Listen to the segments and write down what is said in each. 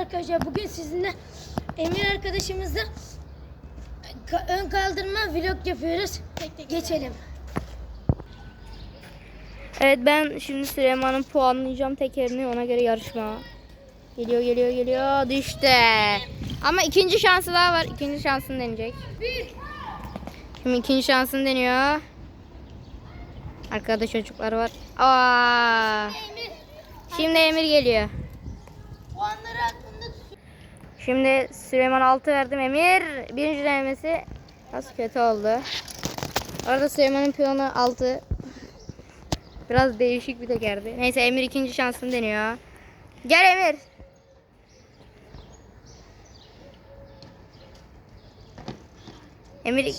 arkadaşlar. Bugün sizinle Emir arkadaşımızla ka- ön kaldırma vlog yapıyoruz. Geçelim. Evet ben şimdi Süleyman'ın puanlayacağım tekerini ona göre yarışma. Geliyor geliyor geliyor düştü. Ama ikinci şansı daha var. İkinci şansını deneyecek. Şimdi ikinci şansını deniyor. Arkada çocuklar var. Aa! Şimdi Emir geliyor. Şimdi Süleyman 6 verdim Emir. Birinci denemesi biraz kötü oldu. Orada Süleyman'ın piyonu 6. Biraz değişik bir tekerdi. Neyse Emir ikinci şansını deniyor. Gel Emir. Emir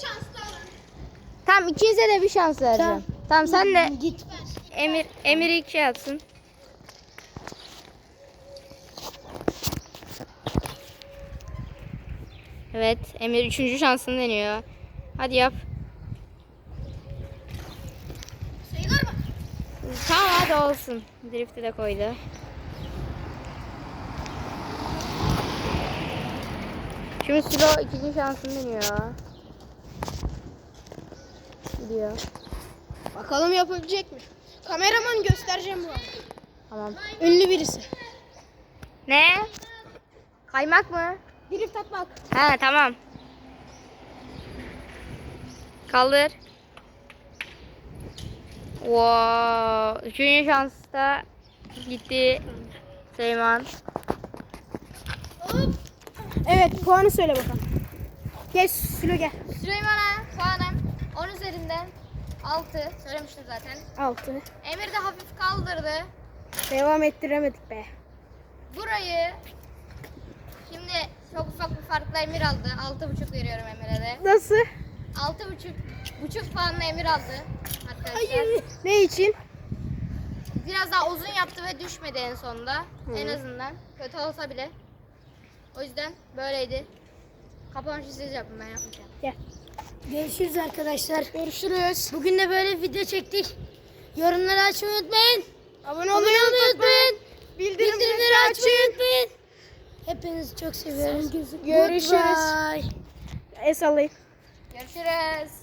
Tamam ikinize de bir şans vereceğim. Tamam, sen de git. Emir Emir ilk şey atsın. Evet, Emir üçüncü şansını deniyor. Hadi yap. Sayılır mı? Tamam hadi olsun. Drift'i de koydu. Şimdi Silo ikinci şansını deniyor. Gidiyor. Bakalım yapabilecek mi? Kameraman göstereceğim bu. Tamam. Ünlü birisi. Ne? Kaymak mı? Drift atmak. He tamam. Kaldır. Wow. Üçüncü şansta gitti Süleyman. Evet puanı söyle bakalım. Geç Sülo gel. Süleyman'a puanım 10 üzerinden 6. Söylemiştim zaten. 6. Emir de hafif kaldırdı. Devam ettiremedik be. Burayı şimdi çok ufak bir farkla Emir aldı. 6.5 veriyorum Emir'e de. Nasıl? 6.5 buçuk puanla Emir aldı arkadaşlar. Ne için? Biraz daha uzun yaptı ve düşmedi en sonunda. En azından. Kötü olsa bile. O yüzden böyleydi. Kapanışı siz yapın ben yapmayacağım. Gel. Görüşürüz arkadaşlar. Görüşürüz. Bugün de böyle video çektik. Yorumları açmayı unutmayın. Abone olmayı unutmayın. Bildirimleri açmayı unutmayın. Hepinizi çok seviyorum. Görüşürüz. Es alayım. Görüşürüz.